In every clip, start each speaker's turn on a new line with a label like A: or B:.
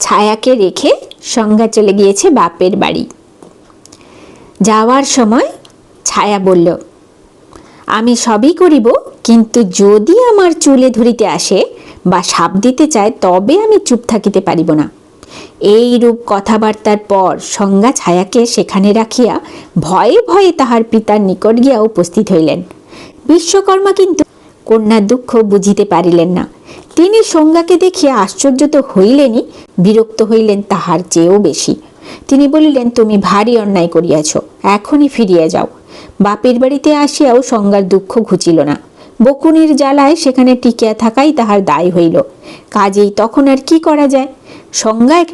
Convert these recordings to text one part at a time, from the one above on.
A: ছায়াকে রেখে সংজ্ঞা চলে গিয়েছে বাপের বাড়ি। যাওয়ার সময় ছায়া বলল, আমি সবই করিব, কিন্তু যদি আমার চুলে ধরিতে আসে বা সাপ দিতে চায়, তবে আমি চুপ থাকিতে পারিব না। এই রূপ কথাবার্তার পর সংজ্ঞা ছায়াকে সেখানে রাখিয়া ভয়ে ভয়ে তাহার পিতার নিকট গিয়া উপস্থিত হইলেন। বিশ্বকর্মা কিন্তু কন্যার দুঃখ বুঝিতে পারিলেন না। তিনি সংজ্ঞাকে দেখিয়া আশ্চর্য তো হইলেনই, বিরক্ত হইলেন তাহার চেয়েও বেশি। তিনি বলিলেন, তুমি ভারী অন্যায় করিয়াছ, এখনই ফিরিয়া যাও। বাপের বাড়িতে আসিয়াও সংজ্ঞার দুঃখ ঘুচিল না। বকুনির জ্বালায় সেখানে টিকিয়া থাকাই তাহার দায় হইল। কাজেই তখন আর কি করা যায়? সংজ্ঞায়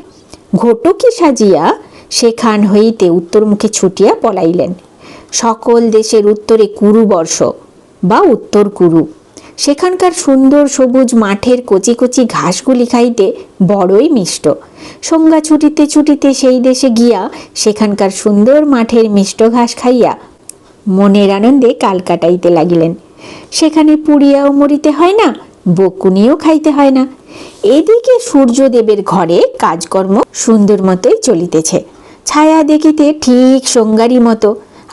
A: ঘটকি সাজিয়া সেখান হইতে উত্তরমুখে ছুটিয়া পলাইলেন। সকল দেশের উত্তরে কুরুবর্ষ বা উত্তর কুরু। সেখানকার সুন্দর সবুজ মাঠের কচি কচি ঘাসগুলি খাইতে বড়ই মিষ্ট। সংজ্ঞা ছুটিতে ছুটিতে সেই দেশে গিয়া সেখানকার সুন্দর মাঠের মিষ্ট ঘাস খাইয়া মনের আনন্দে কাল কাটাইতে লাগিলেন। সেখানে পুড়িয়াও মরিতে হয় না, বকুনিও খাইতে হয় না। এদিকে সূর্যদেবের ঘরে কাজকর্ম সুন্দর মতোই চলিতেছে। ছায়া দেখিতে ঠিক সঙ্গারি মতো,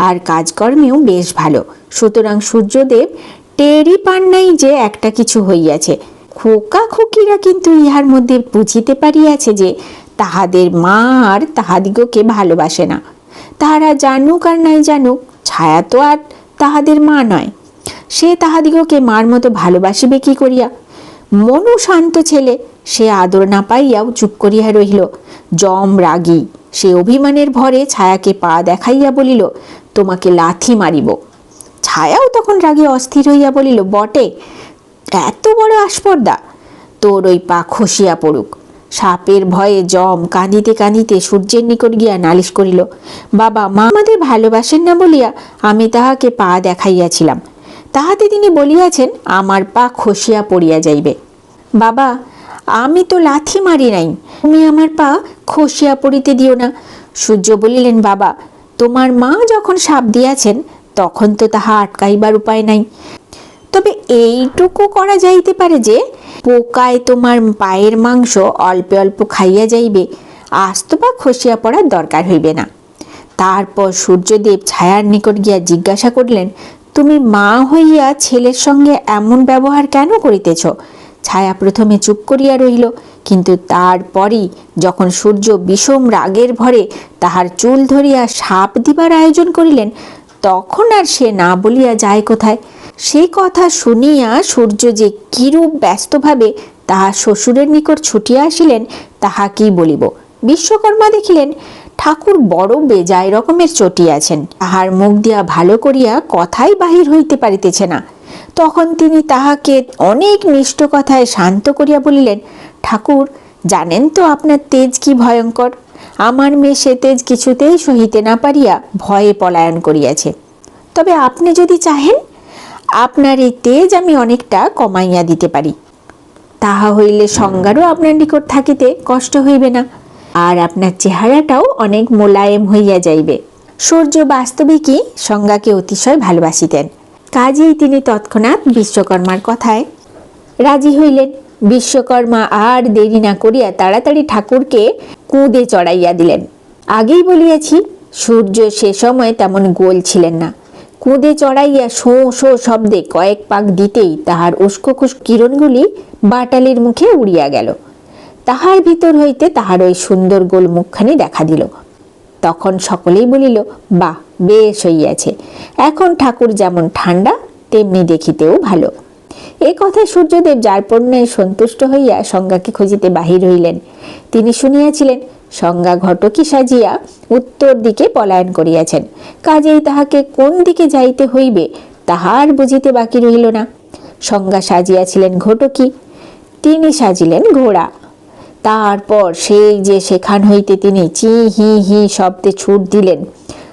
A: আর কাজকর্মেও বেশ ভালো। সুতরাং সূর্যদেব টেরি পান নাই যে একটা কিছু হইয়াছে। খোকা খুকিরা কিন্তু ইহার মধ্যে বুঝিতে পারিয়াছে যে তাহাদের মা আর তাহাদিগকে ভালোবাসে না। তাহারা জানুক আর নাই জানুক, ছায়া তো আর তাহাদের মা নয়। সে তাহাদিগকে মার মতো ভালোবাসিবে কি করিয়া? মনু শান্ত ছেলে, সে আদর না পাইয়াও চুপ করিয়া রহিল। জম রাগী, সে অভিমানের ভরে ছায়াকে পা দেখাইয়া বলিল, তোমাকে লাথি মারিব। ছায়াও তখন রাগে অস্থির হইয়া বলিল, বটে, এত বড় আস্পর্দা। তোর ওই পা খসিয়া পড়ুক। সাপের ভয়ে জম কাঁদিতে কাঁদিতে সূর্যের নিকট গিয়া নালিশ করিল, বাবা, মা আমাদের ভালোবাসেন না বলিয়া আমি তাহাকে পা দেখাইয়াছিলাম। তাহাতে তিনি বলিয়াছেন, আমার পা খসিয়া পড়িয়া যাইবে। বাবা, আমি তো লাথি মারি নাই, তুমি আমার পা খসিয়া পড়িতে দিও না। সূর্য বলিলেন, বাবা, তোমার মা যখন সাপ দিয়াছেন তখন তো তাহা আটকাইবার উপায় নাই। তবে এইটুকু করা যাইতে পারে যে, পোকায় তোমার পায়ের মাংস অল্পে অল্প খাইয়া যাইবে, আস্ত বা খসিয়া পড়ার দরকার হইবে না। তারপর সূর্যদেব ছায়ার নিকট গিয়া জিজ্ঞাসা করলেন, তুমি মা হইয়া ছেলের সঙ্গে এমন ব্যবহার কেন করিতেছ? ছায়া প্রথমে চুপ করিয়া রহিল, কিন্তু তারপরই যখন সূর্য বিষম রাগের ভরে তাহার চুল ধরিয়া সাপ দিবার আয়োজন করিলেন তখন আর সে না বলিয়া যায় কোথায়? সেই কথা শুনিয়া সূর্য যে কিরূপ ব্যস্তভাবে তাহা শ্বশুরের নিকট ছুটিয়া আসিলেন, তাহা কি বলিব? বিশ্বকর্মা দেখিলেন, ঠাকুর বড় বেজায় রকমের চটিয়াছেন। তাহার মুখ দিয়া ভালো করিয়া কথাই বাহির হইতে পারিতেছে না। তখন তিনি তাহাকে অনেক মিষ্ট কথায় শান্ত করিয়া বলিলেন ঠাকুর, জানেন তো আপনার তেজ কি ভয়ঙ্কর? আমার মেয়ে সে তেজ কিছুতেই সহিতে না পারিয়া ভয়ে পলায়ন করিয়াছে। তবে আপনি যদি চাহেন, আপনার এই তেজ আমি অনেকটা কমাইয়া দিতে পারি। তাহা হইলে সংজ্ঞারও আপনার নিকট থাকিতে কষ্ট হইবে না। আর আপনার চেহারাটাও অনেক মোলায়েম হইয়া যাইবে। সূর্য বাস্তবিকই সংজ্ঞাকে অতিশয় ভালোবাসিতেন। কাজেই তিনি তৎক্ষণাৎ বিশ্বকর্মার কথায় রাজি হইলেন। বিশ্বকর্মা আর দেরি না করিয়া তাড়াতাড়ি ঠাকুরকে কুঁদে চড়াইয়া দিলেন। আগেই বলিয়াছি, সূর্য সে সময় তেমন গোল ছিলেন না। কুঁদে চড়াইয়া শো শো শব্দে কয়েক পাক দিতেই তাহার উস্কোখুস কিরণগুলি বাটালির মুখে উড়িয়া গেল। তাহার ভিতর হইতে তাহার ওই সুন্দর গোল মুখখানি দেখা দিল। তখন সকলেই বলিল, বাহ, বেশ হইয়াছে। এখন ঠাকুর যেমন ঠান্ডা তেমনি দেখিতেও ভালো। এ কথায় সূর্যদেব যার পণ্যায় সন্তুষ্ট হইয়া সংজ্ঞাকে খুঁজিতে বাহির হইলেন। তিনি শুনিয়াছিলেন, সংজ্ঞা ঘটকি সাজিয়া উত্তর দিকে পলায়ন করিয়াছেন। কাজেই তাহাকে কোন দিকে যাইতে হইবে তাহার বুঝিতে বাকি রহিল না। সংজ্ঞা সাজিয়াছিলেন ঘটকি, তিনি সাজিলেন ঘোড়া। তারপর সেই যে সেখান হইতে তিনি চি, হি হি শব্দে ছুট দিলেন।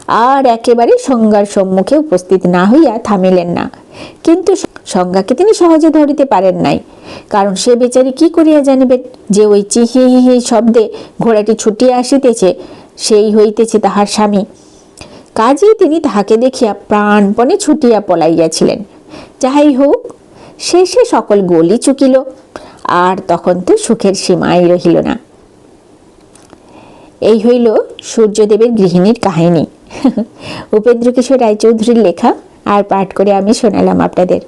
A: আর একেবারে সংজ্ঞার সম্মুখে উপস্থিত না হইয়া থামিলেন না। কিন্তু সংজ্ঞাকে তিনি সহজে ধরিতে পারেন নাই। কারণ সে বেচারি কি করিয়া জানিবেন যে ওই চিহি হি হি শব্দে ঘোড়াটি ছুটিয়া আসিতেছে, সেই হইতেছে তাহার স্বামী। কাজেই তিনি তাহাকে দেখিয়া প্রাণপণে ছুটিয়া পলাইয়াছিলেন। যাহাই হোক, শেষে সকল গলি চুকিল, আর তখন তো সুখের সীমাই রহিল না। এই হইল সূর্যদেবের গৃহিণীর কাহিনী। উপেন্দ্র কিশোর রায়চৌধুরীর লেখা, আর পাঠ করে আমি শোনালাম আপনাদের।